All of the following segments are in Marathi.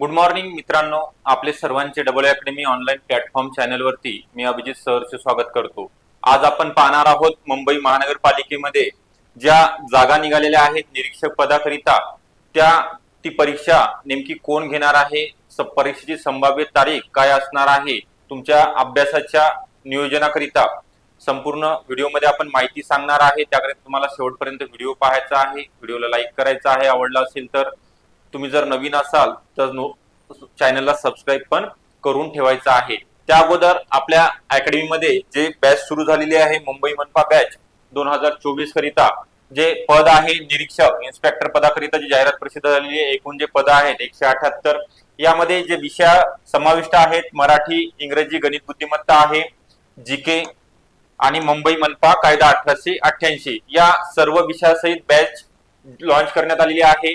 गुड मॉर्निंग मित्रांनो. आपले सर्वांचे डबल अकॅडमी ऑनलाईन प्लॅटफॉर्म चॅनलवरती मी अभिजित सरचे स्वागत करतो. आज आपण पाहणार आहोत मुंबई महानगरपालिकेमध्ये ज्या जागा निघालेल्या आहेत निरीक्षक पदाकरिता त्या ती परीक्षा नेमकी कोण घेणार आहे? स- परीक्षेची संभाव्य तारीख काय असणार आहे? तुमच्या अभ्यासाच्या नियोजनाकरिता संपूर्ण व्हिडिओमध्ये आपण माहिती सांगणार आहे. त्याकरिता तुम्हाला शेवटपर्यंत व्हिडिओ पाहायचा आहे. व्हिडिओला लाईक करायचा आहे. आवडला असेल तर तुम्ही जर नवीन असाल तर चॅनलला सबस्क्राईब पण करून ठेवायचं आहे. त्या अगोदर आपल्या अकॅडमीमध्ये जे बॅच सुरू झालेली आहे मुंबई मनपा बॅच दोन हजार चोवीस करिता जे पद आहे निरीक्षक इन्स्पेक्टर पदाकरिता जी जाहिरात प्रसिद्ध झालेली आहे एकूण जे पद आहेत एकशे अठ्याहत्तर यामध्ये जे विषय समाविष्ट आहेत मराठी इंग्रजी गणित बुद्धिमत्ता आहे जी के आणि मुंबई मनपा कायदा अठराशे अठ्ठ्याऐंशी या सर्व विषयासहित बॅच लॉन्च करण्यात आलेली आहे.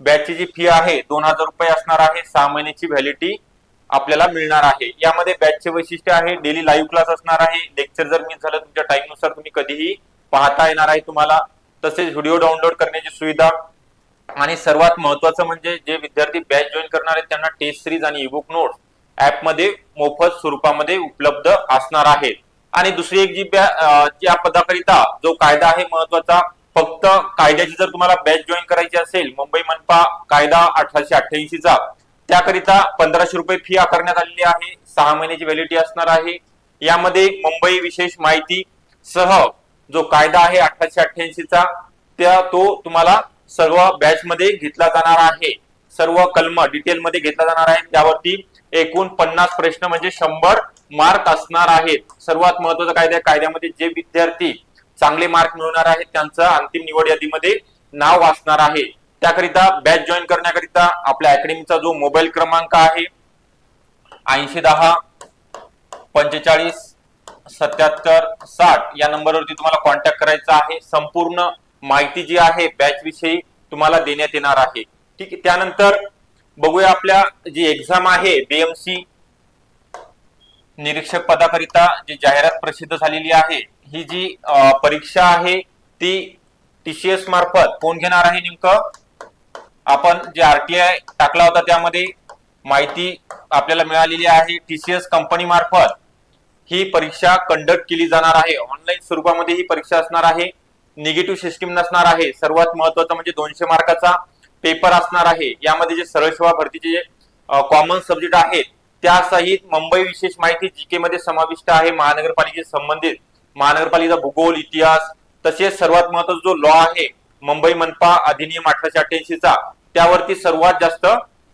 बॅचची जी फी आहे दोन हजार रुपये असणार आहे सहा महिन्याची व्हॅलिडिटी आपल्याला मिळणार आहे. यामध्ये बॅचचे वैशिष्ट्य आहे डेली लाईव्ह क्लास असणार आहे. लेक्चर जर मिस झालं तुमच्या टाइमनुसार तुम्ही कधीही पाहता येणार आहे तुम्हाला. तसेच व्हिडिओ डाउनलोड करण्याची सुविधा. आणि सर्वात महत्वाचं म्हणजे जे विद्यार्थी बॅच जॉईन करणार आहेत त्यांना टेस्ट सिरीज आणि ईबुक नोट्स ऍपमध्ये मोफत स्वरूपामध्ये उपलब्ध असणार आहेत. आणि दुसरी एक जी बॅ- या पदाकरिता जो कायदा आहे महत्त्वाचा फक्त कायद्याची जर तुम्हाला बॅच जॉईन करायची असेल मुंबई मनपा कायदा अठराशे अठ्ठ्याऐंशीचा त्याकरिता पंधराशे रुपये फी आकारण्यात आलेली आहे सहा महिन्याची व्हॅलिडिटी असणार आहे. यामध्ये मुंबई विशेष माहिती सह जो कायदा आहे अठराशे अठ्ठ्याऐंशीचा त्या तो तुम्हाला सर्व बॅच मध्ये घेतला जाणार आहे. सर्व कलम डिटेल मध्ये घेतला जाणार आहे. त्यावरती एकूण पन्नास प्रश्न म्हणजे शंभर मार्क असणार आहेत. सर्वात महत्त्वाचा कायदा आहे, कायद्यामध्ये जे विद्यार्थी चांगले मार्क मिळवणार आहेत. त्यांचं अंतिम निवड यादीमध्ये नाव असणार आहे. त्याकरिता बॅच जॉईन करण्याकरिता आपल्या अकॅडमीचा जो मोबाईल क्रमांक आहे ऐंशी दहा पंचेचाळीस सत्याहत्तर साठ या नंबरवरती तुम्हाला कॉन्टॅक्ट करायचा आहे. संपूर्ण माहिती जी आहे बॅच विषयी तुम्हाला देण्यात येणार आहे. ठीक आहे. त्यानंतर बघूया आपल्या जी एक्झाम आहे बीएमसी निरीक्षक पदाकरिता जी जाहिरात प्रसिद्ध झालेली आहे ही जी परीक्षा आहे ती टीसीएस मार्फत कोण घेणार आहे नेमकं? आपण जे आरटीआय टाकला होता त्यामध्ये माहिती आपल्याला मिळालेली आहे. टीसीएस कंपनी मार्फत ही परीक्षा कंडक्ट केली जाणार आहे. ऑनलाईन स्वरूपामध्ये ही परीक्षा असणार आहे. निगेटिव्ह सिस्टीम नसणार आहे. सर्वात महत्वाचं म्हणजे दोनशे मार्काचा पेपर असणार आहे. यामध्ये जे सरळ सेवा भरतीचे जे कॉमन सब्जेक्ट आहेत त्यासहित मुंबई विशेष माहिती जीके मध्ये समाविष्ट आहे. महानगरपालिकेशी संबंधित. महानगरपालिका भूगोल इतिहास तसेच सर्वात महत्त्वाचा जो लॉ आहे मुंबई मनपा अधिनियम अठराशे अठ्ठ्याऐंशीचा त्यावरती सर्वात जास्त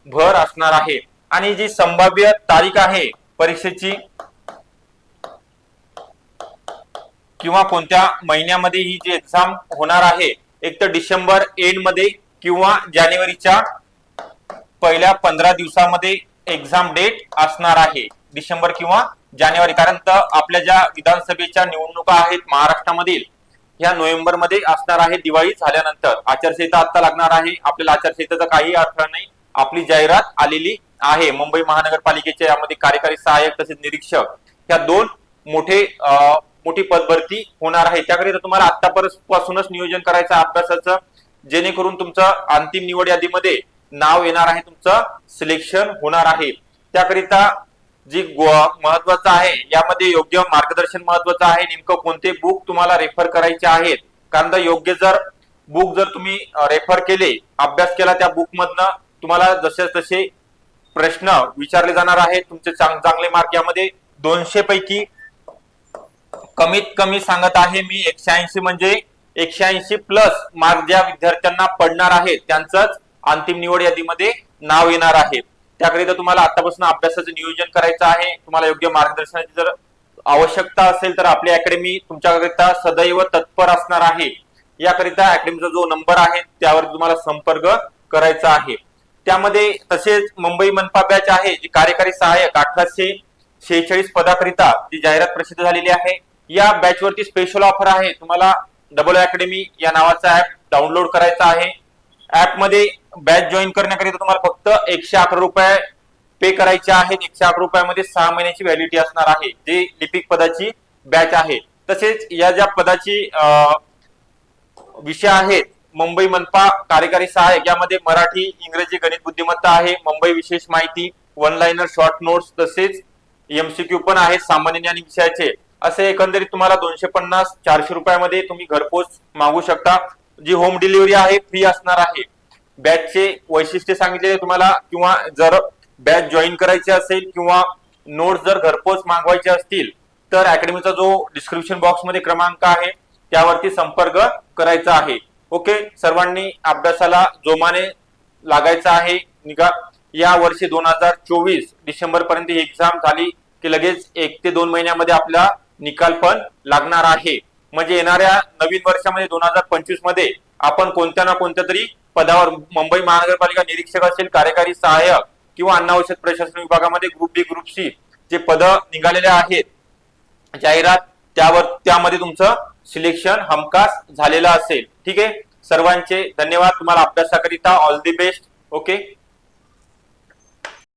भर असणार आहे. आणि जी संभाव्य तारीख आहे परीक्षेची किंवा कोणत्या महिन्यामध्ये ही जी एक्झाम होणार आहे एक तर डिसेंबर एंडमध्ये किंवा जानेवारीच्या पहिल्या पंधरा दिवसामध्ये एक्झाम डेट असणार आहे डिसेंबर किंवा जानेवारी. कारण तर आपल्या ज्या विधानसभेच्या निवडणुका आहेत महाराष्ट्रामधील ह्या नोव्हेंबरमध्ये असणार आहे दिवाळी झाल्यानंतर. आचारसंहिता आता लागणार आहे. आपल्याला आचारसंहितेचा काही अर्थ नाही. आपली जाहिरात आलेली आहे. मुंबई महानगरपालिकेच्या यामध्ये कार्यकारी सहाय्यक तसेच निरीक्षक ह्या दोन मोठे मोठी पदभरती होणार आहे. त्याकरिता तुम्हाला आतापासूनच नियोजन करायचं अभ्यासाचं. जेणेकरून तुमचं अंतिम निवड यादीमध्ये नाव येणार आहे. तुमचं सिलेक्शन होणार आहे. त्याकरिता जी महत्वाचं आहे यामध्ये योग्य मार्गदर्शन महत्वाचं आहे. नेमकं कोणते बुक तुम्हाला रेफर करायचे आहेत? कारण योग्य जर बुक जर तुम्ही रेफर केले अभ्यास केला त्या बुक मधनं तुम्हाला जसे तसे प्रश्न विचारले जाणार आहेत तुमचे चांग- चांगले मार्क यामध्ये दोनशे पैकी कमीत कमी सांगत आहे मी एकशे ऐंशी म्हणजे एकशे ऐंशी प्लस मार्क ज्या विद्यार्थ्यांना पडणार आहेत त्यांचंच अंतिम निवड यादीमध्ये नाव येणार आहे. त्याकरिता तुम्हाला आतापासून अभ्यासाचं नियोजन करायचं आहे. तुम्हाला योग्य मार्गदर्शनाची जर आवश्यकता असेल तर आपली अकॅडमी तुमच्याकरिता सदैव तत्पर असणार आहे. याकरिता अकॅडमीचा जो नंबर आहे त्यावर तुम्हाला संपर्क करायचा आहे. त्यामध्ये तसेच मुंबई मनपा बॅच आहे जी कार्यकारी सहाय्यक अठराशे शेहेचाळीस पदाकरिता जी जाहिरात प्रसिद्ध झालेली आहे. या बॅच वरती स्पेशल ऑफर आहे. तुम्हाला डबल अकॅडमी या नावाचा ऍप डाउनलोड करायचा आहे. ऍपमध्ये बॅच जॉईन करण्याकरिता तुम्हाला फक्त एकशे अकरा रुपये पे करायचे आहेत. एकशे अकरा रुपयामध्ये सहा महिन्याची व्हॅलिडिटी असणार आहे. जे लिपिक पदाची बॅच आहे. तसेच या ज्या पदाची विषय आहेत मुंबई मनपा कार्यकारी सहाय्यक यामध्ये मराठी इंग्रजी गणित बुद्धिमत्ता आहे मुंबई विशेष माहिती वन लाईनर शॉर्ट नोट्स तसेच एमसीक्यू पण आहेत सामान्य ज्ञान विषयाचे. असे एकंदरीत तुम्हाला दोनशे पन्नास चारशे रुपयामध्ये तुम्ही घरपोच मागू शकता. जी होम डिलिव्हरी आहे फ्री असणार आहे. बॅचचे वैशिष्ट्य सांगितलेले तुम्हाला किंवा जर बॅच जॉईन करायची असेल किंवा नोट्स जर घरपोच मागवायचे असतील तर अकॅडमीचा जो डिस्क्रिप्शन बॉक्समध्ये क्रमांक आहे त्यावरती संपर्क करायचा आहे. ओके सर्वांनी अभ्यासाला जोमाने लागायचं आहे. निघा. या वर्षी दोन हजार चोवीस डिसेंबर पर्यंत ही एक्झाम झाली की लगेच एक ते दोन महिन्यामध्ये आपला निकाल पण लागणार आहे. म्हणजे येणाऱ्या नवीन वर्षामध्ये दोन हजार पंचवीसमध्ये आपण कोणत्या ना कोणत्या तरी पदावर मुंबई महानगरपालिका निरीक्षक असेल कार्यकारी सहाय्यक किंवा अन्न औषध प्रशासन विभागामध्ये ग्रुप बी ग्रुप सी जे पद निघालेले आहेत जाहिरात त्यावर त्यामध्ये तुमचं सिलेक्शन हमखास झालेलं असेल. ठीक आहे? सर्वांचे धन्यवाद. तुम्हाला अभ्यासाकरिता ऑल दी बेस्ट ओके